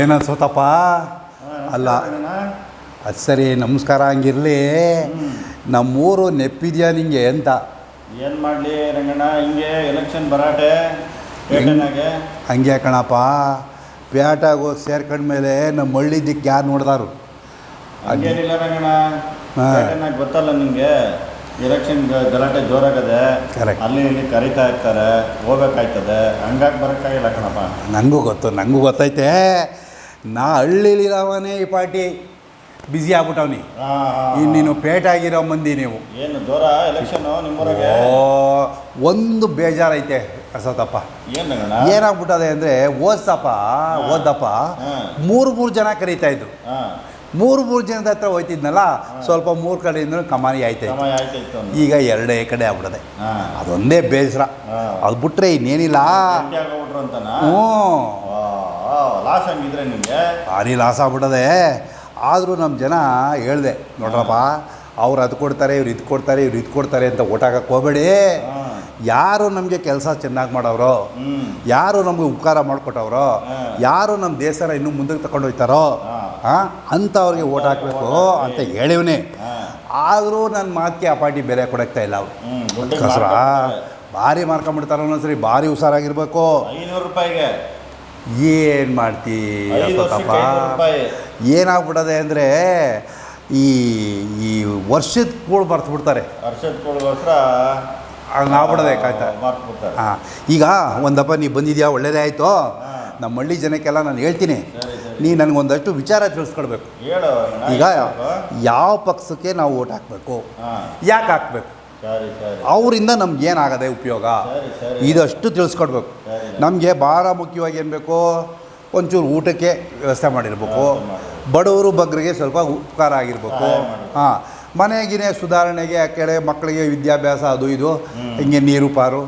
ಏನನ್ಸೋತಪ್ಪ? ಅಲ್ಲ ಅದು ಸರಿ ನಮಸ್ಕಾರ ಹಂಗಿರಲಿ. ನಮ್ಮೂರು ನೆಪ್ಪಿದ್ಯಾ ನಿಂಗೆ ಅಂತ? ಏನು ಮಾಡಲಿ ರಂಗಣ್ಣ ಹಿಂಗೆ ಎಲೆಕ್ಷನ್ ಬರಾಟೆ ಹಂಗೆ ಕಣಪ್ಪ. ಪೇಟಾಗ ಹೋಗಿ ಸೇರ್ಕೊಂಡ್ಮೇಲೆ ನಮ್ಮ ಹಳ್ಳಿ ದಿಕ್ಕ ಯಾರು ನೋಡ್ದಾರು? ಹಂಗೇನಿಲ್ಲ ರಂಗಣ್ಣ. ಗೊತ್ತಲ್ಲ ನಿಮಗೆ ಎಲೆಕ್ಷನ್ ಗಲಾಟೆ ಜೋರಾಗದೆ. ಅಲ್ಲಿ ಇಲ್ಲಿ ಕರಿತಾ ಇರ್ತಾರೆ ಹೋಗ್ಬೇಕಾಯ್ತದೆ. ಹಂಗಾಗಿ ಬರೋಕ್ಕಾಗಿಲ್ಲ ಕಣಪ್ಪ. ನನಗೂ ಗೊತ್ತು ನನಗೂ ಗೊತ್ತೈತೆ. ನಾ ಹಳ್ಳಿಲಿರೋವನೇ ಈ ಪಾರ್ಟಿ ಬ್ಯುಸಿ ಆಗ್ಬಿಟ್ಟವ್ನಿ. ಇನ್ನು ನೀನು ಇನ್ನೀನು ಪೇಟಾಗಿರೋ ಮಂದಿ ನೀವು. ಏನು ಜೋರ ಎಲೆಕ್ಷನ್ ನಿಮ್ಮೂರಾಗೆ? ಓ ಒಂದು ಬೇಜಾರೈತೆ ಅಸತಪ್ಪ. ಏನು ಏನಾಗ್ಬಿಟ್ಟದೆ ಅಂದರೆ ಓದ್ಸಪ್ಪ ಓದಪ್ಪ ಮೂರು ಮೂರು ಜನ ಕರೀತಾ ಇದ್ರು. ಮೂರು ಮೂರು ಜನದ ಹತ್ರ ಹೋಯ್ತಿದ್ನಲ್ಲ ಸ್ವಲ್ಪ ಮೂರು ಕಡೆಯಿಂದ ಕಮಾನಿ ಐತೆ ಈಗ ಎರಡೇ ಕಡೆ ಆಗ್ಬಿಡದೆ ಅದೊಂದೇ ಬೇಸರ. ಅದು ಬಿಟ್ರೆ ಇನ್ನೇನಿಲ್ಲ. ಹ್ಞೂ. ಲಾಸ್ ಹಂಗಿದ್ರೆ ನಿಮಗೆ? ಭಾರಿ ಲಾಸ್ ಆಗ್ಬಿಟ್ಟದೆ ಆದರೂ ನಮ್ಮ ಜನ ಹೇಳ್ದೆ ನೋಡ್ರಪ್ಪ ಅವ್ರು ಅದು ಕೊಡ್ತಾರೆ ಇವ್ರು ಇದು ಕೊಡ್ತಾರೆ ಇವ್ರು ಇದು ಕೊಡ್ತಾರೆ ಅಂತ ಓಟಾಕಕ್ಕೆ ಹೋಗ್ಬೇಡಿ. ಯಾರು ನಮಗೆ ಕೆಲಸ ಚೆನ್ನಾಗಿ ಮಾಡೋರು ಯಾರು ನಮಗೆ ಉಪಕಾರ ಮಾಡಿಕೊಟ್ಟವ್ರೋ. ಯಾರು ನಮ್ಮ ದೇಶನ ಇನ್ನೂ ಮುಂದಕ್ಕೆ ತಗೊಂಡು ಹೋಗ್ತಾರೋ ಹಾ. ಅಂಥವ್ರಿಗೆ ಓಟ್ ಹಾಕಬೇಕು ಅಂತ ಹೇಳಿವ್ನಿ. ಆದರೂ ನನ್ನ ಮಾತಿಗೆ ಆ ಪಾರ್ಟಿ ಬೆಲೆ ಕೊಡಕ್ತಾ ಇಲ್ಲ ಅವ್ರು. ಕಸ್ರ. ಭಾರಿ ಮಾರ್ಕೊಂಬಿಡ್ತಾರೆ ಒಂದೊಂದ್ಸರಿ ಭಾರಿ ಹುಷಾರಾಗಿರ್ಬೇಕು. ಐನೂರು ರೂಪಾಯಿಗೆ. ಏನು ಮಾಡ್ತೀ ಅಪ್ಪತ್ತಪ್ಪ ಏನಾಗ್ಬಿಡದೆ ಅಂದರೆ ಈ ಈ ವರ್ಷದ ಕೂಳು ಬರ್ತು ಬಿಡ್ತಾರೆ ವರ್ಷದ ಕೊಡುಗೋಸ್ಕರ ಹಂಗಾಗ್ಬಿಡದೆ ಕಾಯ್ತಾ. ಮಾರ್ಕ್ಬಿಡ್ತಾರೆ. ಹಾಂ ಈಗ ಒಂದಪ್ಪ ನೀ ಬಂದಿದ್ಯಾ? ಒಳ್ಳೇದೇ ಆಯಿತು? ನಮ್ಮ ಹಳ್ಳಿ ಜನಕ್ಕೆಲ್ಲ ನಾನು ಹೇಳ್ತೀನಿ. ನೀ ನನಗೊಂದಷ್ಟು ವಿಚಾರ ತಿಳಿಸ್ಕೊಡ್ಬೇಕು. ಹೇಳು ಈಗ ಯಾವ ಪಕ್ಷಕ್ಕೆ ನಾವು ಓಟ್ ಹಾಕಬೇಕು? ಯಾಕೆ ಹಾಕಬೇಕು? ಅವರಿಂದ ನಮ್ಗೆ ಏನಾಗದೆ ಉಪಯೋಗ? ಇದಷ್ಟು ತಿಳಿಸ್ಕೊಡ್ಬೇಕು. ನಮಗೆ ಭಾಳ ಮುಖ್ಯವಾಗಿ ಏನು ಬೇಕು ಒಂಚೂರು ಊಟಕ್ಕೆ ವ್ಯವಸ್ಥೆ ಮಾಡಿರ್ಬೇಕು. ಬಡವರು ಬಗ್ಗರಿಗೆ ಸ್ವಲ್ಪ ಉಪಕಾರ ಆಗಿರ್ಬೇಕು. ಹಾಂ ಮನೆಗಿನೇ ಸುಧಾರಣೆಗೆ ಕೆಳೆ ಮಕ್ಕಳಿಗೆ ವಿದ್ಯಾಭ್ಯಾಸ ಅದು ಇದು. ಹಿಂಗೆ ನೀರು ಪಾರು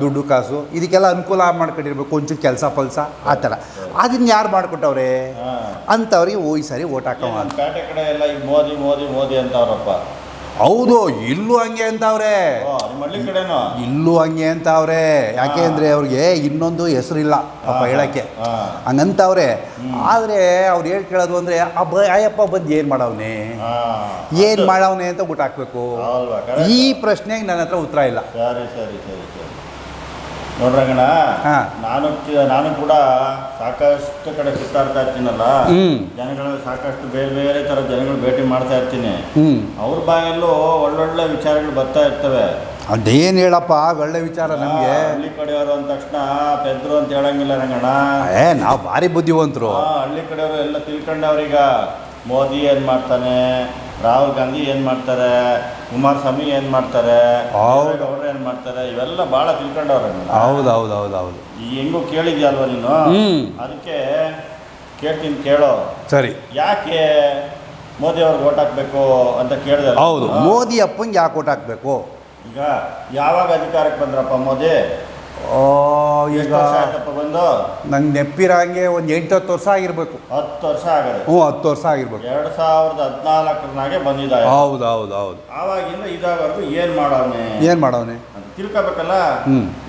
ದುಡ್ಡು ಕಾಸು ಇದಕ್ಕೆಲ್ಲ ಅನುಕೂಲ ಮಾಡ್ಕೊಂಡಿರ್ಬೇಕು ಒಂಚೂರು ಕೆಲಸ ಪಲ್ಸ ಆ ಥರ. ಅದನ್ನ ಯಾರು ಮಾಡಿಕೊಟ್ಟವ್ರೆ? ಅಂಥವ್ರಿಗೆ ಹೋಗಿ ಸರಿ ಓಟ್ ಹಾಕೋ ಏನ್ ಕಡೆ ಎಲ್ಲ ಈಗ ಮೋದಿ ಮೋದಿ ಮೋದಿ ಅಂತವ್ರಪ್ಪ. ಹೌದು ಇಲ್ಲೂ ಹಂಗೆ ಅಂತ ಅವ್ರೆ ಇಲ್ಲೂ ಹಂಗೆ ಅಂತವ್ರೆ. ಯಾಕೆ ಅಂದರೆ ಅವ್ರಿಗೆ ಇನ್ನೊಂದು ಹೆಸರಿಲ್ಲ ಪಾಪ ಹೇಳೋಕ್ಕೆ. ಹಂಗಂತವ್ರೆ. ಆದರೆ ಅವ್ರು ಹೇಳಿ ಕೇಳೋದು ಅಂದರೆ ಆ ಬ ಆಯಪ್ಪ ಬಂದು ಏನು ಮಾಡವ್ನೆ? ಏನು ಮಾಡವ್ನೆ ಅಂತ ಅಲ್ವಾ ಈ ಪ್ರಶ್ನೆಗೆ ನನ್ನ ಹತ್ರ ಉತ್ತರ ಇಲ್ಲ. ಸರಿ ಸರಿ. ನೋಡ್ರಂಗಣ ಹಾ. ನಾನು ಕಿ- ನಾನು ಕೂಡ ಸಾಕಷ್ಟು ಕಡೆ ಸುತ್ತಾಡ್ತಾ ಇರ್ತೀನಲ್ಲ? ಹ್ಮ್. ಜನಗಳು ಸಾಕಷ್ಟು ಬೇರೆ ಬೇರೆ ಥರ ಜನಗಳು ಭೇಟಿ ಮಾಡ್ತಾ ಇರ್ತೀನಿ. ಹ್ಞೂ ಅವ್ರ ಬಾಯಲ್ಲೂ ಒಳ್ಳೊಳ್ಳೆ ವಿಚಾರಗಳು ಬರ್ತಾ ಇರ್ತವೆ. ಅದೇನು ಹೇಳಪ್ಪ ಒಳ್ಳೆ ವಿಚಾರ ನಮಗೆ. ಆ, ಹಳ್ಳಿ ಕಡೆಯವರು ಅಂದ ತಕ್ಷಣ ಪೆದ್ರು ಅಂತ ಹೇಳಂಗಿಲ್ಲ ರಂಗಣ್ಣ. ಏ ನಾವು ಭಾರಿ ಬುದ್ಧಿವಂತರು. ಆ, ಹಳ್ಳಿ ಕಡೆಯವರು ಎಲ್ಲ ತಿಳ್ಕೊಂಡವ್ರೀಗ. ಮೋದಿ ಏನ್ ಮಾಡ್ತಾನೆ? ರಾಹುಲ್ ಗಾಂಧಿ ಏನು ಮಾಡ್ತಾರೆ ಕುಮಾರಸ್ವಾಮಿ ಏನು ಮಾಡ್ತಾರೆ ಹೌದು. ಅವ್ರು ಏನು ಮಾಡ್ತಾರೆ ಇವೆಲ್ಲ ಭಾಳ ತಿಳ್ಕೊಂಡವ್ರೆ ಹೌದು ಹೌದು ಹೌದು ಹೌದು. ಈ ಹೆಂಗೋ ಕೇಳಿದ್ಯಲ್ವ ನೀನು. ಅದಕ್ಕೆ ಕೇಳ್ತೀನಿ ಕೇಳೋ. ಸರಿ. ಯಾಕೆ ಮೋದಿ ಅವ್ರಿಗೆ ಓಟ್ ಹಾಕ್ಬೇಕು ಅಂತ ಕೇಳಿದೆ ಹೌದು ಮೋದಿ ಅಪ್ಪಂಗೆ ಯಾಕೆ ಓಟ್ ಹಾಕಬೇಕು? ಈಗ ಯಾವಾಗ ಅಧಿಕಾರಕ್ಕೆ ಬಂದ್ರಪ್ಪ ಮೋದಿ? ಈಗ ಬಂದು? ನಂಗೆ ನೆಪ್ಪಿರಂಗೆ ಒಂದು ಎಂಟು ಹತ್ತು ವರ್ಷ ಆಗಿರ್ಬೇಕು. ಹತ್ತು ವರ್ಷ ಆಗದೆ. ಹ್ಞೂ ಹತ್ತು ವರ್ಷ ಆಗಿರ್ಬೇಕು. ಎರಡು ಸಾವಿರದ ಹದಿನಾಲ್ಕರನಾಗೆ ಬಂದಿದ್ದಾರೆ ಹೌದು ಹೌದು ಹೌದು. ಆವಾಗಿಂದ ಇದಾವರೆಗೂ ಏನು ಮಾಡವನೆ? ಏನು ಮಾಡವನೆ? ಅಂತ ತಿಳ್ಕೊಬೇಕಲ್ಲ.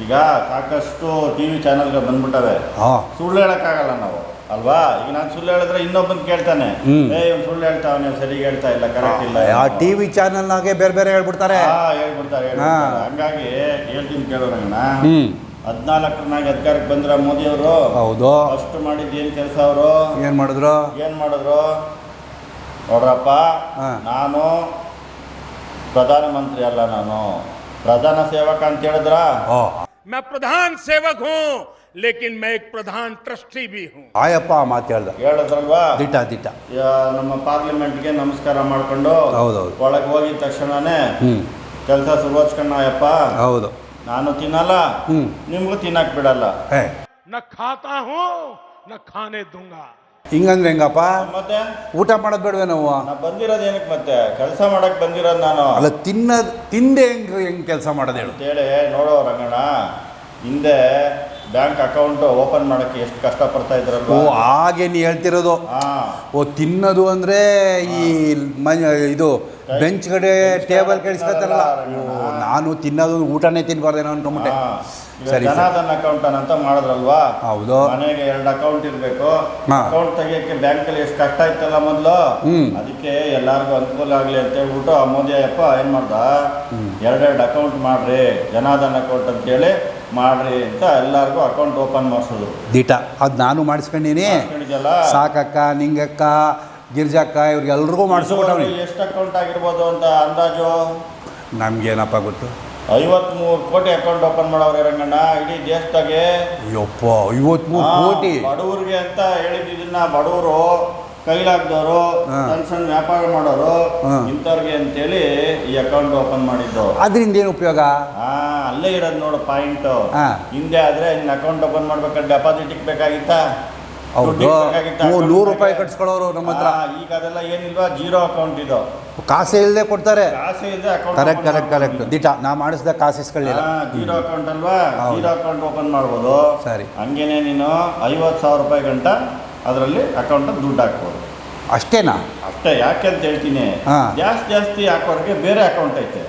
ಈಗ ಸಾಕಷ್ಟು ಟಿ ವಿ ಚಾನಲ್ಗಳು ಬಂದ್ಬಿಟ್ಟವೆ. ಹಾಂ. ಸುಳ್ಳು ಹೇಳೋಕ್ಕಾಗಲ್ಲ ನಾವು. ಅಲ್ವಾ ಈಗ ನಾನು ಸುಳ್ಳು ಹೇಳಿದ್ರೆ ಇನ್ನೊಬ್ಬನ್ ಕೇಳ್ತಾನೆ ಹ್ಮ್. ಏ ಇವ್ನು ಸುಳ್ಳು ಹೇಳ್ತಾವನೆ ಸರಿಗೆ ಹೇಳ್ತಾ ಇಲ್ಲ ಕರೆಕ್ಟ್ ಇಲ್ಲ ಆ ಟಿ ವಿ ಚಾನಲ್ನಾಗೆ ಬೇರೆ ಬೇರೆ ಹೇಳ್ಬಿಡ್ತಾರೆ ಹಾ ಹೇಳ್ಬಿಡ್ತಾರೆ ಹೇಳ್ಬಿಡ್ತಾರೆ. ಹಂಗಾಗಿ ಹೇಳ್ತೀನಿ ಕೇಳೋರಂಗಣ್ಣ ಹ್ಞೂ ಹದಿನಾಲ್ಕರನಾಗ ಅಧಿಕಾರಕ್ಕೆ ಬಂದ್ರ ಮೋದಿ ಅವರು ಹೌದು ಫಸ್ಟ್ ಮಾಡಿದ್ದು ಏನ್ ಕೆಲಸ ಅವರು ಏನು ಮಾಡಿದ್ರು ಏನ್ ಮಾಡಿದ್ರು ನೋಡ್ರಪ್ಪ ಹಾ. ನಾನು ಪ್ರಧಾನಮಂತ್ರಿ ಅಲ್ಲ ನಾನು ಪ್ರಧಾನ ಸೇವಕ ಅಂತ ಹೇಳಿದ್ರ ಓ मैं प्रधान सेवक हूं ಲೇಕಿನ್ ಮೈ ಪ್ರಧಾನ್ ಟ್ರಸ್ಟಿ ಬಿ ಹ್ಞೂ ಆಯಪ್ಪ ಮಾತಾಡ್ದ ಹೇಳದ್ರಲ್ವಾ? ದಿಟ ದಿಟ ಯ ನಮ್ಮ ಪಾರ್ಲಿಮೆಂಟ್ಗೆ ನಮಸ್ಕಾರ ಮಾಡ್ಕೊಂಡು ಹೌದೌದು. ಒಳಗೆ ಹೋಗಿದ ತಕ್ಷಣನೇ ಹ್ಞೂ ಕೆಲಸ ಸುರುವಚ್ಕಣ್ಣಯ್ಯಪ್ಪ ಹೌದು. ನಾನು ತಿನ್ನಲ್ಲ ಹ್ಮ್. ನಿಮ್ಗೂ ತಿನ್ನಕ್ ಬಿಡಲ್ಲ. ಹೇ. ನ ಖಾತಾ ಹೂ ನ ಖಾನೆ ದುಂಗ. ಹಿಂಗಂದ್ರೆ ಹೆಂಗಪ್ಪ? ಮತ್ತೆ? ಊಟ ಮಾಡೋದು ಬೇಡವೆ ನಾವು? ನಾ ಬಂದಿರೋದು ಏನಕ್ಕೆ ಮತ್ತೆ? ಕೆಲಸ ಮಾಡಕ್ ಬಂದಿರೋದು ನಾನು. ಅಲ್ಲ ತಿನ್ನೋದು ತಿಂದೆ ಹೆಂಗ್ ಹೆಂಗೆ ಕೆಲಸ ಮಾಡೋದು ಹೇಳು. ಅಂತೇಳಿ ನೋಡೋ ರಂಗಣ್ಣ. ಹಿಂದೆ ಬ್ಯಾಂಕ್ ಅಕೌಂಟ್ ಓಪನ್ ಮಾಡೋಕ್ಕೆ ಎಷ್ಟು ಕಷ್ಟ ಪಡ್ತಾ ಓ ಹಾಗೆ ನೀ ಹೇಳ್ತಿರೋದು. ಆ ಓ ತಿನ್ನೋದು ಅಂದರೆ ಈ ಮೈ ಇದು ಬೆಂಚ್ ಕಡೆ ಟೇಬಲ್ ಕೆಡಿಸ್ಕೊತಾರಲ್ಲ. ಓ ನಾನು ತಿನ್ನೋದು ಊಟನೇ ತಿನ್ಬಾರ್ದೇನೋ ಅನ್ಕೊಂಬಿಟ್ಟೆ. ಸರಿ, ಸರಿ. ಜನಾರ್ದನ್ ಅಕೌಂಟ್ ಅಂತ ಮಾಡಿದ್ರಲ್ವಾ? ಹೌದು. ಮನೆಗೆ ಎರಡು ಅಕೌಂಟ್ ಇರಬೇಕು. ಹಾ. ಅಕೌಂಟ್ ತೆಗಿಯಕ್ಕೆ ಬ್ಯಾಂಕಲ್ಲಿ ಎಷ್ಟು ಕಷ್ಟ ಇತ್ತಲ್ಲ ಮೊದಲು? ಹ್ಮ್. ಅದಕ್ಕೆ ಎಲ್ಲಾರ್ಗು ಅನುಕೂಲ ಆಗಲಿ ಅಂತ ಹೇಳ್ಬಿಟ್ಟು ಆ ಮೋದಿ ಅಯ್ಯಪ್ಪ ಏನು ಮಾಡ್ದ? ಎರಡೆರಡು ಅಕೌಂಟ್ ಮಾಡ್ರಿ ಜನಾರ್ದನ್ ಅಕೌಂಟ್ ಅಂತ ಹೇಳಿ ಮಾಡ್ರಿ ಅಂತ ಎಲ್ಲರಿಗೂ ಅಕೌಂಟ್ ಓಪನ್ ಮಾಡಿಸೋದು. ದಿಟ ಅದು ನಾನು ಮಾಡಿಸ್ಕೊಂಡೀನಿ. ಸಾಕಕ್ಕ ನಿಂಗಕ್ಕ ಗಿರ್ಜಕ್ಕ ಇವ್ರಿಗೆಲ್ರಿಗೂ ಮಾಡಿಸ್ಕೊಟ್ಟವ್ನಿ. ಎಷ್ಟು ಅಕೌಂಟ್ ಆಗಿರ್ಬೋದು ಅಂತ ಅಂದಾಜು? ನಮ್ಗೇನಪ್ಪ ಗೊತ್ತು? ಐವತ್ಮೂರು ಕೋಟಿ ಅಕೌಂಟ್ ಓಪನ್ ಮಾಡವ್ರೆ ರಂಗಣ್ಣ ಇಡೀ ದೇಶದಾಗೆ. ಅಯ್ಯಪ್ಪ ಐವತ್ಮೂರು ಕೋಟಿ? ಬಡವ್ರಿಗೆ ಅಂತ ಹೇಳಿದ್ದನ್ನ ಬಡವರು ಕೈಲಾಗ್ದವರು ಹಾ. ಸಣ್ಣ ಸಣ್ಣ ವ್ಯಾಪಾರ ಮಾಡೋರು ಹಾ. ಇಂಥವ್ರಿಗೆ ಅಂತೇಳಿ ಈ ಅಕೌಂಟ್ ಓಪನ್ ಮಾಡಿದ್ದು. ಅದರಿಂದ ಏನು ಉಪಯೋಗ? ಹಾ. ಅಲ್ಲೇ ಇರೋದು ನೋಡು ಪಾಯಿಂಟ್. ಹಾ. ಹಿಂದೆ ಆದ್ರೆ ನಿನ್ನ ಅಕೌಂಟ್ ಓಪನ್ ಮಾಡ್ಬೇಕಾದ್ರೆ ಡೆಪಾಸಿಟ್ ಬೇಕಾಗಿತ್ತಾ ದುಡ್ಡು ಇಕ್ಬೇಕಾಗಿತ್ತಾ ನೂರು ರೂಪಾಯಿ ಕಟ್ಸ್ಕೊಳ್ಳೋರು ನಮ್ಮ ಹತ್ರ. ಈಗ ಅದೆಲ್ಲ ಏನಿಲ್ವಾ? ಜೀರೋ ಅಕೌಂಟ್ ಇದು. ಕಾಸೇ ಇಲ್ಲದೆ ಕೊಡ್ತಾರೆ. ಕಾಸೆ ಇದೆ ಅಕೌಂಟ್ ಕರೆಕ್ಟ್ ಕರೆಕ್ಟ್ ಕರೆಕ್ಟ್ ದಿಟ ನಾ ಮಾಡಿಸ್ದ ಕಾಸು ಇಸ್ಕೊಳ್ಳಿಲ್ಲ ಜೀರೋ ಅಕೌಂಟ್ ಅಲ್ವಾ? ಹೌದು. ಜೀರೋ ಅಕೌಂಟ್ ಓಪನ್ ಮಾಡ್ಬೋದು. ಸರಿ. ಹಂಗೇನೆ ನೀನು ಐವತ್ತು ಸಾವಿರ ರೂಪಾಯಿ ಗಂಟ ಅದರಲ್ಲಿ ಅಕೌಂಟ್ ದುಡ್ಡು ಹಾಕ್ಬೋದು. ಅಷ್ಟೇನಾ? ಅಷ್ಟೇ ಯಾಕೆ ಅಂತ ಹೇಳ್ತೀನಿ. ಹಾ. ಜಾಸ್ತಿ ಜಾಸ್ತಿ ಹಾಕೋರಿಗೆ ಬೇರೆ ಅಕೌಂಟ್ ಐತೆ.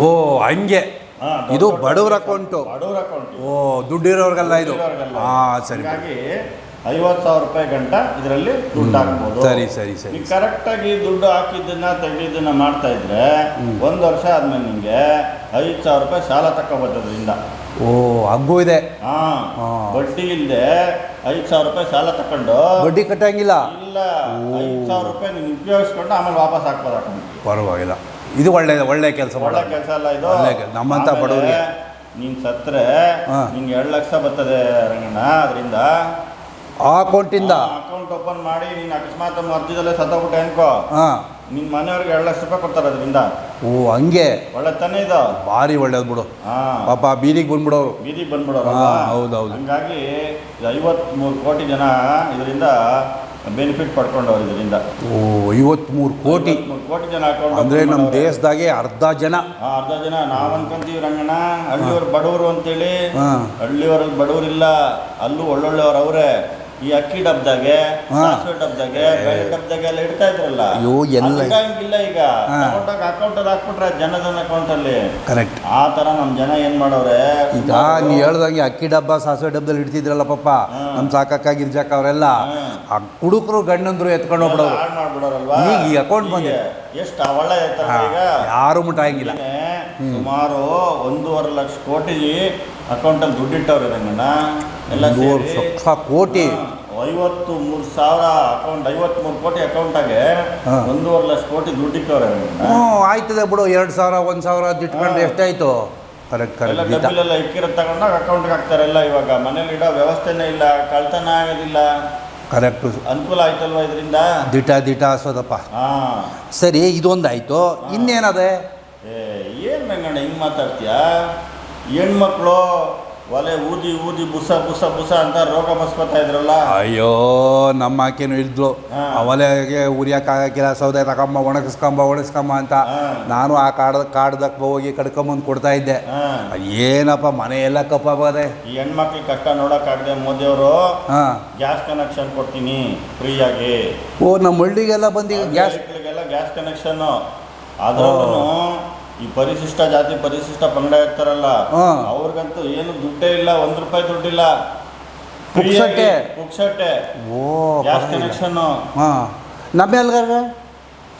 ಓ ಹಂಗೆ. ಇದು ಬಡವರ. ಅಕೌಂಟು. ಬಡವ್ರ ಅಕೌಂಟ್. ಓ ದುಡ್ಡಿರೋರ್ಗಲ್ಲ ಇದು. ಹಾಂ ಸರಿ ಹಾಗಾಗಿ ಐವತ್ತು ಸಾವಿರ ರೂಪಾಯಿ ಗಂಟ ಇದರಲ್ಲಿ ದುಡ್ಡು ಹಾಕ್ಬೋದು. ಸರಿ ಸರಿ ಸರಿ ಕರೆಕ್ಟಾಗಿ ದುಡ್ಡು ಹಾಕಿದ್ದನ್ನ ತೆಗೆದಿದ್ದನ್ನ ಮಾಡ್ತಾ ಇದ್ರೆ ಒಂದು ವರ್ಷ ಆದ್ಮೇಲೆ ನಿಮಗೆ ಐದು ಸಾವಿರ ರೂಪಾಯಿ ಸಾಲ ತಗೋಬೋದ್ರಿಂದ ಓ ಹಗ್ಗು ಇದೆ. ಹಾ. ಬಡ್ಡಿ ಇಲ್ಲದೆ ಐದು ಸಾವಿರ ರೂಪಾಯಿ ಸಾಲ ತಕೊಂಡು ಬಡ್ಡಿ ಕಟ್ಟಂಗಿಲ್ಲ? ಇಲ್ಲ ಐದು ಸಾವಿರ ರೂಪಾಯಿ ನೀನು ಉಪಯೋಗಿಸ್ಕೊಂಡು ಆಮೇಲೆ ವಾಪಸ್ ಹಾಕ್ಬೋದು ಪರವಾಗಿಲ್ಲ. ಇದು ಒಳ್ಳೆ ಒಳ್ಳೆ ಕೆಲಸ ಒಳ್ಳೆ ಮಾಡೋದು. ಕೆಲಸ ಅಲ್ಲ ಇದು. ಒಳ್ಳೆ ಕೆಲ್ಸ. ನಮ್ಮಂಥ ಆಮೇಲೆ ಬಡವ್ರಿಗೆ. ನೀನ್ ಸತ್ರೆ ಹಾ. ನಿಂಗೆ ಎರಡು ಲಕ್ಷ ಬರ್ತದೆ ರಂಗಣ್ಣ ಅದರಿಂದ. ಆ ಅಕೌಂಟಿಂದ? ಅಕೌಂಟ್ ಓಪನ್ ಮಾಡಿ ನೀನು ಅಕಸ್ಮಾತ್ ಅರ್ಜಿದಲ್ಲೇ ಸತ್ತೋಗ್ಬಿಟ್ಟೆ ಅನ್ಕೋ. ಹಾಂ. ನಿನ್ ಮನೆಯವ್ರಿಗೆ ಎರಡು ಲಕ್ಷ ರೂಪಾಯಿ ಕೊಡ್ತಾರೆ ಅದರಿಂದ. ಓ ಹಂಗೆ? ಒಳ್ಳೆ ತಾನೇ ಇದು. ಭಾರಿ ಒಳ್ಳೇದು ಬಿಡು. ಹಾ. ಪಾಪ ಬೀದಿಗೆ ಬಂದ್ಬಿಡೋರು ಬೀದಿಗೆ ಬಂದ್ಬಿಡೋರು ಹಾ, ಹೌದು, ಹೌದು. ಹಂಗಾಗಿ ಐವತ್ಮೂರು ಕೋಟಿ ಜನ ಇದರಿಂದ ಬೆನಿಫಿಟ್ ಪಡ್ಕೊಂಡವ್ರು ಇದರಿಂದ ಓ ಐವತ್ಮೂರು ಕೋಟಿ. ಮೂರು ಕೋಟಿ ಜನ ಅಕೌಂಟ್ ಅಂದರೆ ನಮ್ಮ ದೇಶದಾಗೆ ಅರ್ಧ ಜನ. ಆ, ಅರ್ಧ ಜನ ನಾವ್ ಅನ್ಕೊಂತೀವಿ ರಂಗಣ್ಣ ಹಳ್ಳಿಯವ್ರು ಬಡವರು ಅಂತೇಳಿ. ಹಾ. ಹಳ್ಳಿಯವರಲ್ಲಿ ಬಡವರಿಲ್ಲ ಅಲ್ಲೂ ಒಳ್ಳೊಳ್ಳೆಯವ್ರು ಅವರೇ. ಈ ಅಕ್ಕಿ ಡಬ್ದಾಗೆ ಹಾ. ಸಾಸಿವೆ ಡಬ್ದಾಗೆ ಬೇಳೆ ಡಬ್ದಾಗೆ ಎಲ್ಲ ಇಡ್ತಾ ಇದ್ರಲ್ಲ. ಅಯ್ಯೋ, ಎಲ್ಲ- ಅದು ಇಡಂಗಿಲ್ಲ ಈಗ. ಹಾ. ತಗೊಂಡೋಗಿ ಅಕೌಂಟ್ ಅಲ್ಲಿ ಹಾಕ್ಬಿಟ್ರೆ ಜನಧನ ಅಕೌಂಟ್ ಅಲ್ಲಿ. ಕರೆಕ್ಟ್ ಆ ತರ ನಮ್ ಜನ ಏನ್ ಮಾಡವ್ರೆ ಈಗ ನೀ ಹೇಳ್ದಂಗೆ ಅಕ್ಕಿ ಡಬ್ಬ ಸಾಸಿವೆ ಡಬ್ಬದಲ್ಲಿ ಇಡ್ತಿದ್ರಲ್ಲ ಪಾಪ. ನಮ್ ನಮ್ಮ ಸಾಕಕ್ಕ ಗಿರ್ಜಕ್ಕ ಅವರೆಲ್ಲ ಆ ಕುಡುಕರು ಗಂಡಂದ್ರು ಎತ್ಕೊಂಡು ಹೋಗ್ಬಿಡೋರು ಹಾಳ್ ಮಾಡ್ಬಿಡೋರಲ್ವಾ? ಈಗ ಈ ಅಕೌಂಟ್ ಬಂದಿದೆ. ಎಷ್ಟು ಒಳ್ಳೆ ತರ ಈಗ? ಯಾರು ಮುಟ್ಟಾಗಿಲ್ಲ. ಇದನ್ನೇ ಸುಮಾರು ಒಂದೂವರೆ ಲಕ್ಷ ಕೋಟಿ ಅಕೌಂಟಲ್ಲಿ ದುಡ್ಡಿಟ್ಟವ್ರೆ ರಂಗಣ್ಣ ಎಲ್ಲ ಸೇರಿ ಲಕ್ಷ ಕೋಟಿ. ಐವತ್ತು ಮೂರು ಸಾವಿರ ಅಕೌಂಟ್ ಐವತ್ಮೂರು ಕೋಟಿ ಅಕೌಂಟಾಗೆ. ಒಂದೂವರೆ ಲಕ್ಷ ಕೋಟಿ ದುಡ್ಡಿಕ್ಕವ್ರೆ ಹ್ಞೂ ಆಯ್ತದೆ ಬಿಡು ಎರಡು ಸಾವಿರ ಒಂದು ಸಾವಿರ ಅದು ಇಟ್ಕೊಂಡ್ರೆ ಹಾ. ಎಷ್ಟಾಯ್ತು? ಕರೆಕ್ಟ್ ಎಲ್ಲ ಕರೆಕ್ಟ್ ದಿಟ ಡಬ್ಬಿಲೆಲ್ಲ ಇಕ್ಕಿರೋ ತಗೊಂಡಾಗ ಅಕೌಂಟ್ಗೆ ಹಾಕ್ತಾರೆಲ್ಲ ಇವಾಗ. ಮನೇಲಿ ಇಡೋ ವ್ಯವಸ್ಥೆನೇ ಇಲ್ಲ ಕಳ್ತನ ಆಗೋದಿಲ್ಲ. ಕರೆಕ್ಟು ಅನುಕೂಲ ಆಯ್ತಲ್ವ ಇದರಿಂದ? ದಿಟ ದಿಟ ಹಾಸೋದಪ್ಪ ಹಾಂ. ಸರಿ ಆಯಿತು ಇನ್ನೇನದೆ? ಏ ಏನು ಬೆಂಗಣ್ಣ ಹಿಂಗೆ ಮಾತಾಡ್ತೀಯ? ಹೆಣ್ಮಕ್ಳು ಒಲೆ ಊದಿ ಊದಿ ಬುಸ ಬುಸ ಬುಸ ಅಂತ ರೋಗ ಬಸ್ಕೊತಾ ಇದ್ರಲ್ಲ? ಅಯ್ಯೋ ನಮ್ಮ ಆಕೆನು ಇದ್ಲು ಒಲೆಗೆ ಉರಿಯಕ್ಕೆ ಆಗಕ್ಕಿಲ್ಲ ಸೌದೆ ತಗೊಂಬ ಒಣಗಿಸ್ಕೊಂಬ ಒಣಗಿಸ್ಕೊಂಬ ಅಂತ ನಾನು ಆ ಕಾಡದ ಕಾಡ್ದಕ್ಕೆ ಹೋಗಿ ಕಡ್ಕೊಂಬಂದು ಕೊಡ್ತಾ ಇದ್ದೆ. ಏನಪ್ಪ ಮನೆ ಎಲ್ಲ ಕಪ್ಪಾಗದೆ ಈ ಹೆಣ್ಮಕ್ಳ ಕಷ್ಟ ನೋಡೋಕ್ಕಾಗದೆ ಮೋದಿಯವರು ಹಾಂ. ಗ್ಯಾಸ್ ಕನೆಕ್ಷನ್ ಕೊಡ್ತೀನಿ ಫ್ರೀಯಾಗಿ. ಓ ನಮ್ಮ ಹಳ್ಳಿಗೆಲ್ಲ ಬಂದು ಗ್ಯಾಸ್ ಗ್ಯಾಸ್ ಕನೆಕ್ಷನ್ ಅದ್ರಲ್ಲೂ ಈ ಪರಿಶಿಷ್ಟ ಜಾತಿ ಪರಿಶಿಷ್ಟ ಪಂಗಡ ಇರ್ತಾರಲ್ಲ ಹಾ. ಅವ್ರಿಗಂತೂ ಏನು ದುಡ್ಡೇ ಇಲ್ಲ ಒಂದ್ ರೂಪಾಯಿ ದುಡ್ಡಿಲ್ಲ ಪುಕ್ಸಟ್ಟೆ? ಪುಕ್ಸಟ್ಟೆ ಓ ಗ್ಯಾಸ್ ಕನೆಕ್ಷನ್ ಹಾಂ ನಮ್ಮೆಲ್ಗಾರ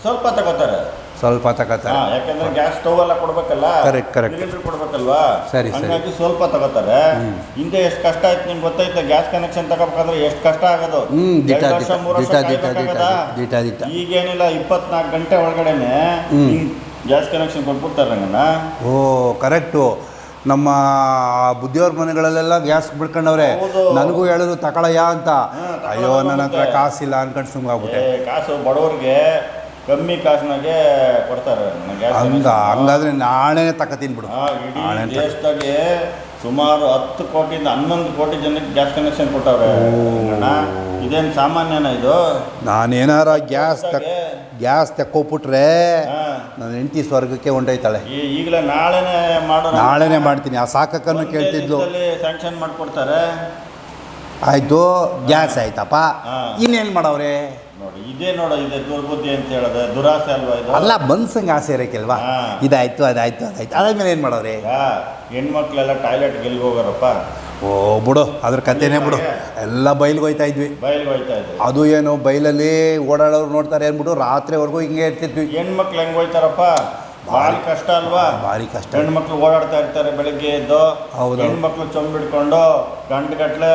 ಸ್ವಲ್ಪ ತಗೋತಾರೆ ಸ್ವಲ್ಪ ತಗೋತಾರೆ ಹಾ, ಯಾಕಂದ್ರೆ ಗ್ಯಾಸ್ ಸ್ಟವ್ ಎಲ್ಲ ಕೊಡ್ಬೇಕಲ್ಲ ಕರೆಕ್ಟ್ correct. ಸಿಲಿಂಡರ್ ಕೊಡ್ಬೇಕಲ್ವಾ ಸರಿ, ಸರಿ. ಹಂಗಾಗಿ ಸ್ವಲ್ಪ ತಗೋತಾರೆ ಹಿಂದೆ ಎಷ್ಟು ಕಷ್ಟ ಆಯ್ತು ನಿಮ್ಗೆ ಗೊತ್ತೈತೆ ಗ್ಯಾಸ್ ಕನೆಕ್ಷನ್ ತಗೋಬೇಕಂದ್ರೆ ಎಷ್ಟು ಕಷ್ಟ ಆಗೋದು ಹ್ಮ್, ದಿಟ, ಎರಡು ವರ್ಷ ದಿಟ, ಮೂರು ವರ್ಷ ದಿಟ, ದಿಟ, ಕಾಯ್ಬೇಕಾಗದ? ದಿಟ, ದಿಟ. ಈಗೇನಿಲ್ಲ ಇಪ್ಪತ್ನಾಲ್ಕು ಗಂಟೆ ಒಳಗಡೆನೆ ಹ್ಮ್. ಗ್ಯಾಸ್ ಕನೆಕ್ಷನ್ ಕೊಟ್ಬಿಡ್ತಾರೆ ರಂಗಣ್ಣ ಓ ಕರೆಕ್ಟು ನಮ್ಮ ಬುದ್ಧಿಯವ್ರ ಮನೆಗಳಲ್ಲೆಲ್ಲ ಗ್ಯಾಸ್ ಬಿಡ್ಕೊಂಡವ್ರೆ. ಹೌದು. ನನಗೂ ಹೇಳಿದ್ರು ತಗೊಳಯ್ಯ ಅಂತ. ಅಯ್ಯೋ ನನ್ನ ಹತ್ರ ಕಾಸಿಲ್ಲ ಅನ್ಕೊಂಡು ಸುಮ್ಗಾಗ್ಬಿಟ್ಟೆ ಏ, ಕಾಸು ಬಡವ್ರಿಗೆ ಕಮ್ಮಿ ಕಾಸಿನಾಗೆ ಕೊಡ್ತಾರೆ ಗ್ಯಾಸ್ ಹಂಗ ಹಂಗಾದ್ರೆ ನಾಳೆ ತಕತೀನಿ ಬಿಡು. ನಾಳೆ ದೇಶದಾಗೆ ಸುಮಾರು ಹತ್ತು ಕೋಟಿಯಿಂದ ಹನ್ನೊಂದು ಕೋಟಿ ಜನಕ್ಕೆ ಗ್ಯಾಸ್ ಕನೆಕ್ಷನ್ ಕೊಟ್ಟವ್ರೆ. ರಂಗಣ್ಣ ಇದೇನು ಸಾಮಾನ್ಯನ ಇದು? ನಾನೇನಾರ ಗ್ಯಾಸ್ ತಕ್ ಗ್ಯಾಸ್ ತೆಕ್ಕೋಬಿಟ್ರೆ. ನನ್ನ ಹೆಂಡತಿ ಸ್ವರ್ಗಕ್ಕೆ ಹೊಂಟೋಯ್ತಾಳೆ ಈಗಲೇ ನಾಳೆನೆ ಮಾಡೋ ನಾಳೆನೇ ಮಾಡ್ತೀನಿ. ಆ ಸಾಕಕ್ಕನ್ನು ಕೇಳ್ತಿದ್ಲು. ಸ್ಯಾಂಕ್ಷನ್ ಮಾಡಿಕೊಡ್ತಾರೆ. ಆಯಿತು ಗ್ಯಾಸ್ ಆಯ್ತಪ್ಪ. ಇನ್ನೇನು ಮಾಡವ್ರೆ? ನೋಡಿ ಇದೇ ನೋಡ ಇದೆ ದುರ್ಬುದ್ಧಿ ಅಂತ ಹೇಳೋದು ದುರಾಸೆ ಅಲ್ವಾ ಇದು? ಅಲ್ಲ ಮನ್ಸಂಗೆ ಆಸೆ ಇರೋಕ್ಕಿಲ್ವಾ. ಇದಾಯ್ತು ಅದಾಯ್ತು ಅದಾಯ್ತು. ಅದಾದ್ಮೇಲೆ ಏನು ಮಾಡವ್ರೆ? ಈಗ ಹೆಣ್ಮಕ್ಳೆಲ್ಲ ಟಾಯ್ಲೆಟ್ ಗೆಲ್ಗೆ ಹೋಗೋರಪ್ಪ? ಓ ಬಿಡು ಅದ್ರ ಕಥೆನೇ ಬಿಡು. ಎಲ್ಲ ಬೈಲ್ಗೆ ಹೋಯ್ತಾ ಇದ್ವಿ. ಬಯಲಿಗೆ ಹೋಯ್ತಾ ಇದ್ರು. ಅದು ಏನು ಬೈಲಲ್ಲಿ ಓಡಾಡೋರು ನೋಡ್ತಾರೆ ಅಂದ್ಬಿಟ್ಟು ರಾತ್ರಿವರೆಗೂ ಹಿಂಗೆ ಇರ್ತಿದ್ವಿ. ಹೆಣ್ಮಕ್ಳು ಹೆಂಗ್ ಹೋಯ್ತಾರಪ್ಪ? ಭಾರಿ ಕಷ್ಟ ಅಲ್ವಾ? ಭಾರಿ ಕಷ್ಟ. ಹೆಣ್ಮಕ್ಳು ಓಡಾಡ್ತಾ ಇರ್ತಾರೆ ಬೆಳಿಗ್ಗೆ ಎದ್ದು. ಹೌದು. ಹೆಣ್ಮಕ್ಳು ಚೊಂಬಿಡ್ಕೊಂಡು ಗಂಟೆ ಗಟ್ಲೆ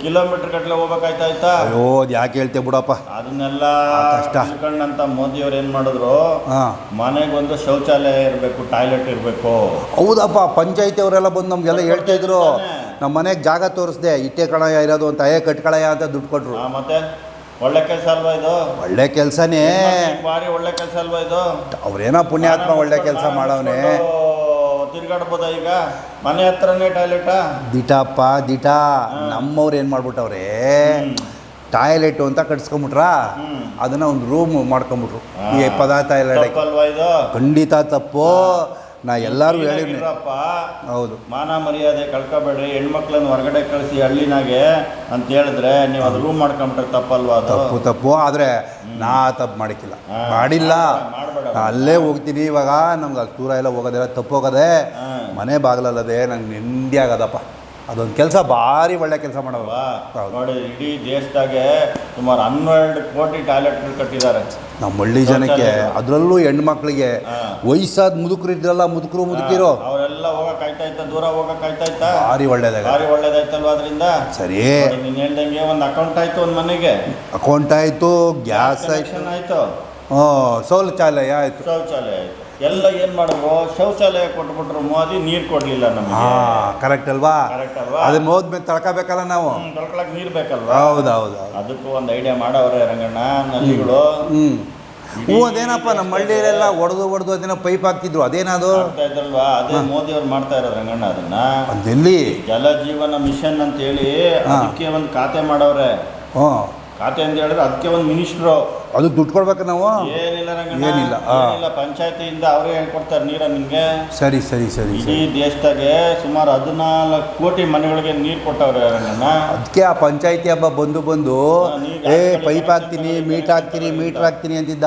ಕಿಲೋಮೀಟರ್ ಗಟ್ಲೆ ಹೋಗ್ಬೇಕಾಯ್ತಾ ಆಯ್ತಾ? ಅಯ್ಯೋ ಅದು ಯಾಕೆ ಹೇಳ್ತೇವೆ ಬಿಡಪ್ಪ? ಅದನ್ನೆಲ್ಲ ಆ ಕಷ್ಟ. ತಿಳ್ಕೊಂಡಂತ ಮೋದಿಯವ್ರು ಏನ್ ಮಾಡಿದ್ರು? ಹಾಂ. ಮನೆಗೊಂದು ಶೌಚಾಲಯ ಇರಬೇಕು ಟಾಯ್ಲೆಟ್ ಇರಬೇಕು. ಹೌದಪ್ಪ ಪಂಚಾಯತಿ ಅವರೆಲ್ಲ ಬಂದು ನಮಗೆಲ್ಲ ಹೇಳ್ತಾ ಇದ್ರು. ನಮ್ಮ ಮನೆಗೆ ಜಾಗ ತೋರಿಸ್ದೆ ಇಟ್ಟೆ ಕಣಯ ಇರೋದು ಅಂತ ಏ ಕಟ್ಕಳಯ ಅಂತ ದುಡ್ಡು ಕೊಟ್ರು. ಆ, ಮತ್ತೆ? ಒಳ್ಳೆ ಕೆಲಸ ಅಲ್ವಾ ಇದು? ಒಳ್ಳೆ ಕೆಲಸನೇ. ಭಾರಿ ಒಳ್ಳೆ ಕೆಲಸ ಅಲ್ವಾ ಇದು? ಅವ್ರೇನೋ ಪುಣ್ಯಾತ್ಮ ಒಳ್ಳೆ ಕೆಲಸ ಮಾಡವನೆ. ತಿರ್ಗಾಡ್ಬೋದ ಈಗ? ಮನೆ ಹತ್ರನೇ ಟಾಯ್ಲೆಟಾ? ದಿಟಪ್ಪ ದಿಟ. ನಮ್ಮವ್ರು ಏನು ಮಾಡ್ಬಿಟ್ಟವ್ರೆ? ಟಾಯ್ಲೆಟ್ ಅಂತ ಕಟ್ಸ್ಕೊಂಬಿಟ್ರ? ಹ್ಮ್. ಅದನ್ನ ಒಂದು ರೂಮ್ ಮಾಡ್ಕೊಂಬಿಟ್ರು. ಈ ಪದಾರ್ಥ ಎಲ್ಲ ಇಡಕ್ಕೆ. ತಪ್ಪಲ್ವಾ ಇದು? ಖಂಡಿತ ತಪ್ಪು. ನಾ ಎಲ್ಲರೂ ಇರಪ್ಪ ಹೌದು. ಮಾನ ಮರ್ಯಾದೆ ಕಳ್ಕೊಬೇಡ್ರಿ. ಹೆಣ್ಮಕ್ಳನ್ನ ಹೊರಗಡೆ ಕಳಿಸಿ ಹಳ್ಳಿನಾಗೆ ಅಂತ ಹೇಳಿದ್ರೆ ನೀವು ಅದು ರೂಮ್ ಮಾಡ್ಕೊಂಬಿಟ್ರೆ ತಪ್ಪಲ್ವಾ ಅದು? ತಪ್ಪು ತಪ್ಪು. ಆದರೆ ನಾ ತಪ್ಪು ಮಾಡಿಕ್ಕಿಲ್ಲ. ಮಾಡಿಲ್ಲ. ನಾ ಅಲ್ಲೇ ಹೋಗ್ತೀನಿ ಇವಾಗ. ನಮ್ಗೆ ಅಲ್ಲಿ ದೂರ ಎಲ್ಲ ಹೋಗೋದೆಲ್ಲ ತಪ್ಪು ಹೋಗೋದೆ ಮನೆ ಬಾಗಿಲಲ್ಲದೆ ನಂಗೆ ನೆಮ್ಮದಿ ಆಗದಪ್ಪ ಅದೊಂದು ಕೆಲಸ ಭಾರಿ ಒಳ್ಳೆ ಕೆಲಸ ಮಾಡಲ್ವಾ ನೋಡಿ ಇಡೀ ದೇಶದಾಗೆ ಸುಮಾರು ಹನ್ನೆರಡು ಕೋಟಿ ಟಾಯ್ಲೆಟ್ಗಳು ಕಟ್ಟಿದ್ದಾರೆ. ನಮ್ಮ ಹಳ್ಳಿ ಜನಕ್ಕೆ ಅದರಲ್ಲೂ ಹೆಣ್ಮಕ್ಳಿಗೆ. ವಯಸ್ಸಾದ ಮುದುಕರು ಇದ್ರಲ್ಲ ಮುದುಕರು ಮುದುಕಿರೋ. ಅವರೆಲ್ಲ ಹೋಗಕ್ ಆಯ್ತಾ ಇತ್ತ? ದೂರ ಹೋಗಕ್ ಆಯ್ತಾ ಇತ್ತ? ಭಾರಿ ಒಳ್ಳೇದಾಗ ಭಾರಿ ಒಳ್ಳೇದಾಯ್ತಲ್ವಾ ಅದರಿಂದ? ಸರಿ. ನೀನು ಹೇಳ್ದಂಗೆ ಒಂದು ಅಕೌಂಟ್ ಆಯ್ತು ಒಂದು ಮನೆಗೆ. ಅಕೌಂಟ್ ಆಯ್ತು ಗ್ಯಾಸ್ ಆಯ್ತು. ಹ್ಞೂ ಶೌಚಾಲಯ ಆಯ್ತು. ಶೌಚಾಲಯ ಆಯ್ತು. ಎಲ್ಲ ಏನ್ ಮಾಡಿದ್ರು ಶೌಚಾಲಯ ಕೊಟ್ಬಿಟ್ರು ಮೋದಿ ನೀರ್ ಕೊಡ್ಲಿಲ್ಲ ನಮಗೆ. ಹಾಂ ಕರೆಕ್ಟ್ ಅಲ್ವಾ? ಕರೆಕ್ಟ್ ಅಲ್ವಾ? ಅದನ್ನ ಹೋದ್ಮೇಲೆ ತಳ್ಕೋಬೇಕಲ್ಲ ನಾವು. ಹ್ಮ್, ನೀರು ಬೇಕಲ್ವಾ? ಹೌದು ಅದಕ್ಕೂ ಒಂದು ಐಡಿಯಾ ಮಾಡವ್ರೆ ರಂಗಣ್ಣ ನಲ್ಲಿಗಳು. ಹ್ಞೂ ಹ್ಞೂ ಅದೇನಪ್ಪ ನಮ್ಮ ಹಳ್ಳಿಯಲ್ಲೆಲ್ಲ ಒಡೆದು ಒಡೆದು ಅದೇನೋ ಪೈಪ್ ಹಾಕ್ತಿದ್ರು ಅದೇನಾದ್ರು ಇದ್ರಲ್ವಾ? ಅದೇ ಮೋದಿ ಅವ್ರು ಮಾಡ್ತಾ ಇರೋ ರಂಗಣ್ಣ ಅದನ್ನ. ಅದೆಲ್ಲಿ ಜಲ ಜೀವನ ಮಿಷನ್ ಅಂತ ಹೇಳಿ ಅದಕ್ಕೆ ಒಂದು ಖಾತೆ ಮಾಡವ್ರೆ. ಹ್ಞೂ ಖಾತೆ ಅಂತ ಹೇಳಿದ್ರೆ ಅದಕ್ಕೆ ಒಂದು ಮಿನಿಸ್ಟ್ರು. ಅದಕ್ಕೆ ದುಡ್ಡು ಕೊಡ್ಬೇಕು ನಾವು? ಏನಿಲ್ಲ ರಂಗಣ್ಣ. ಏನಿಲ್ಲ, ಆ. ಏನಿಲ್ಲ ಪಂಚಾಯತಿಯಿಂದ ಅವರೇ ಹೇಳ್ಕೊಡ್ತಾರೆ ನೀರ ನಿಮಗೆ. ಸರಿ ಸರಿ ಸರಿ ಇಡೀ ಸರಿ. ದೇಶದಾಗೆ ಸುಮಾರು ಹದಿನಾಲ್ಕು ಕೋಟಿ ಮನೆಗಳಿಗೆ ನೀರು ಕೊಟ್ಟವ್ರೆ ರಂಗಣ್ಣ. ಅದಕ್ಕೆ ಆ ಪಂಚಾಯತಿ ಹಬ್ಬ ಬಂದು ಬಂದು ಏ ಪೈಪ್ ಹಾಕ್ತೀನಿ ಮೀಟರ್ ಮೀಟ್ ಹಾಕ್ತೀನಿ ಮೀಟ್ರ್ ಹಾಕ್ತೀನಿ ಅಂತಿದ್ದ.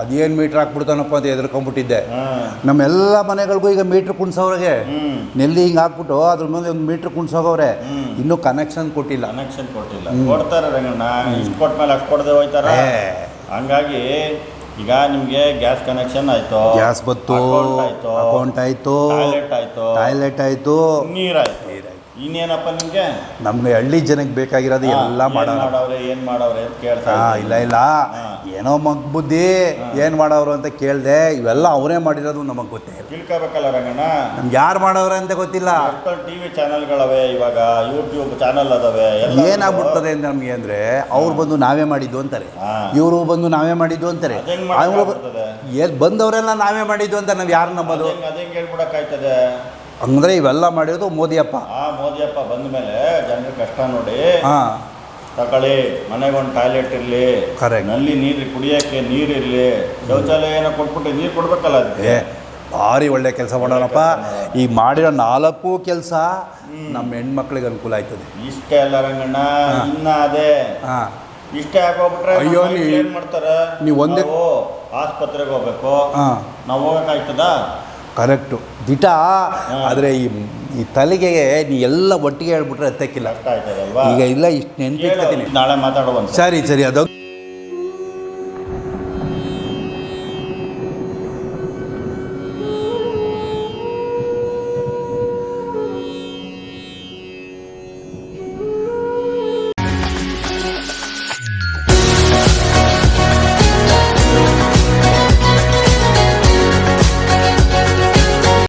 ಅದೇನು ಮೀಟ್ರ್ ಹಾಕ್ಬಿಡ್ತಾನಪ್ಪ ಅಂತ ಎದ್ರಕೊಂಡ್ಬಿಟ್ಟಿದ್ದೆ ಹ್ಮ್ ನಮ್ಮೆಲ್ಲ ಮನೆಗಳಿಗೂ ಈಗ ಮೀಟ್ರ್ ಕುಣ್ಸೋರಿಗೆ ಹ್ಮ್. ನೆಲ್ಲಿ ಹಿಂಗೆ ಹಾಕ್ಬಿಟ್ಟು ಅದ್ರ ಮುಂದೆ ಒಂದು ಮೀಟ್ರ್ ಕುಣ್ಸೋಗವ್ರೆ. ಇನ್ನೂ ಕನೆಕ್ಷನ್ ಕೊಟ್ಟಿಲ್ಲ. ಕನೆಕ್ಷನ್ ಕೊಟ್ಟಿಲ್ಲ. ಕೊಡ್ತಾರೆ ರಂಗಣ್ಣ. ಇಷ್ಟು ಕೊಟ್ಟ ಮೇಲೆ ಅಷ್ಟು ಕೊಡದೆ ಹೋಯ್ತಾರ? ಏ. ಹಂಗಾಗಿ ಈಗ ನಿಮಗೆ ಗ್ಯಾಸ್ ಕನೆಕ್ಷನ್ ಆಯ್ತು? ಗ್ಯಾಸ್ ಬತ್ತು ಅಕೌಂಟ್ ಆಯ್ತು? ಅಕೌಂಟ್ ಆಯ್ತು. ಟಾಯ್ಲೆಟ್ ಆಯ್ತು? ಟಾಯ್ಲೆಟ್ ಆಯ್ತು. ನೀರಾಯ್ತು. ಇನ್ನೇನಪ್ಪ ನಿಮ್ಗೆ? ನಮ್ಗೆ ಹಳ್ಳಿ ಜನಕ್ಕೆ ಬೇಕಾಗಿರೋದು ಎಲ್ಲ ಮಾಡೋಣ. ಮಾಡವ್ರೆ ಏನ್ ಮಾಡವ್ರೆ ಅಂತ ಕೇಳ್ತಾ ಹಾ ಇಲ್ಲ ಇಲ್ಲ. ಏನೋ ಮಗ್ ಬುದ್ಧಿ ಏನು ಮಾಡವ್ರು ಅಂತ ಕೇಳ್ದೆ ಇವೆಲ್ಲ ಅವರೇ ಮಾಡಿರೋದು ನಮಗೆ ಗೊತ್ತೇ. ಇಲ್ಲ ತಿಳ್ಕೊಬೇಕಲ್ಲ ರಂಗಣ್ಣ. ನಮ್ಗೆ ಯಾರು ಮಾಡವ್ರೆ ಅಂತ ಗೊತ್ತಿಲ್ಲ. ಟಿವಿ ಚಾನೆಲ್ಗಳವೆ ಇವಾಗ ಯೂಟ್ಯೂಬ್ ಚಾನಲ್ ಅದಾವೆ ಎಲ್ಲ ಏನಾಗ್ಬಿಡ್ತದೆ ಅಂತ ನಮಗೆ ಅಂದ್ರೆ ಅವ್ರು ಬಂದು ನಾವೇ ಮಾಡಿದ್ದು ಅಂತಾರೆ. ಇವರು ಬಂದು ನಾವೇ ಮಾಡಿದ್ದು ಅಂತಾರೆ. ಅವ್ರು? ಏನ್ ಬಂದವರೆಲ್ಲ ನಾವೇ ಮಾಡಿದ್ದು ಅಂತ ನಾವು ಯಾರು ನಂಬೋದು? ಅದೇ ಹೇಳ್ಬಿಡಕಾಯ್ತದೆ ಹೇಳ್ಬಿಡಕ್ಕಾಯ್ತದೆ ಅಂದರೆ ಇವೆಲ್ಲ ಮಾಡಿರೋದು ಮೋದಿಯಪ್ಪ. ಆ ಮೋದಿಯಪ್ಪ ಬಂದ ಮೇಲೆ ಜನರ ಕಷ್ಟ ನೋಡಿ ಹಾಂ. ತಗೊಳ್ಳಿ ಮನೆಗೊಂದು ಟಾಯ್ಲೆಟ್ ಇರಲಿ Correct. ನಲ್ಲಿ ನೀರು ಕುಡಿಯೋಕ್ಕೆ ನೀರು ಇರಲಿ ಶೌಚಾಲಯ ಏನೋ ಕೊಟ್ಬಿಟ್ಟು ನೀರು ಕೊಡ್ಬೇಕಲ್ಲ ಅದಕ್ಕೆ? ಏ ಭಾರಿ ಒಳ್ಳೆ ಕೆಲಸ ಮಾಡೋಣಪ್ಪ. ಈ ಮಾಡಿರೋ ನಾಲ್ಕು ಕೆಲಸ ನಮ್ಮ ಹೆಣ್ಮಕ್ಳಿಗೆ ಅನುಕೂಲ ಆಯ್ತದೆ. ಇಷ್ಟೇ ಅಲ್ಲ ರಂಗಣ್ಣ ಇನ್ನ ಅದೇ. ಹಾಂ. ಇಷ್ಟೇ ಆಗೋಗ್ಬಿಟ್ರೆ ಅಯ್ಯೋ, ನೀವು ನೀ- ಏನ್ ಮಾಡ್ತಾರೆ? ನೀವು ಒಂದೇ- ನಾವು ಆಸ್ಪತ್ರೆಗೆ ಹೋಗ್ಬೇಕು. ಹಾಂ. ನಾವು ಹೋಗಕ್ಕಾಯ್ತದ ಕರೆಕ್ಟು ದಿಟ ಆದರೆ ಈ ಈ ತಲೆಗೆ ನೀ ಎಲ್ಲ ಒಟ್ಟಿಗೆ ಹೇಳ್ಬಿಟ್ರೆ ಆಯ್ತದಲ್ವಾ ಈಗ ಇಲ್ಲ ಇಷ್ಟು ನೆನ್ಪಿಟ್ಕೊತೀನಿ. ನಾಳೆ ಮಾತಾಡುವ ಸರಿ ಸರಿ ಅದೊಂದು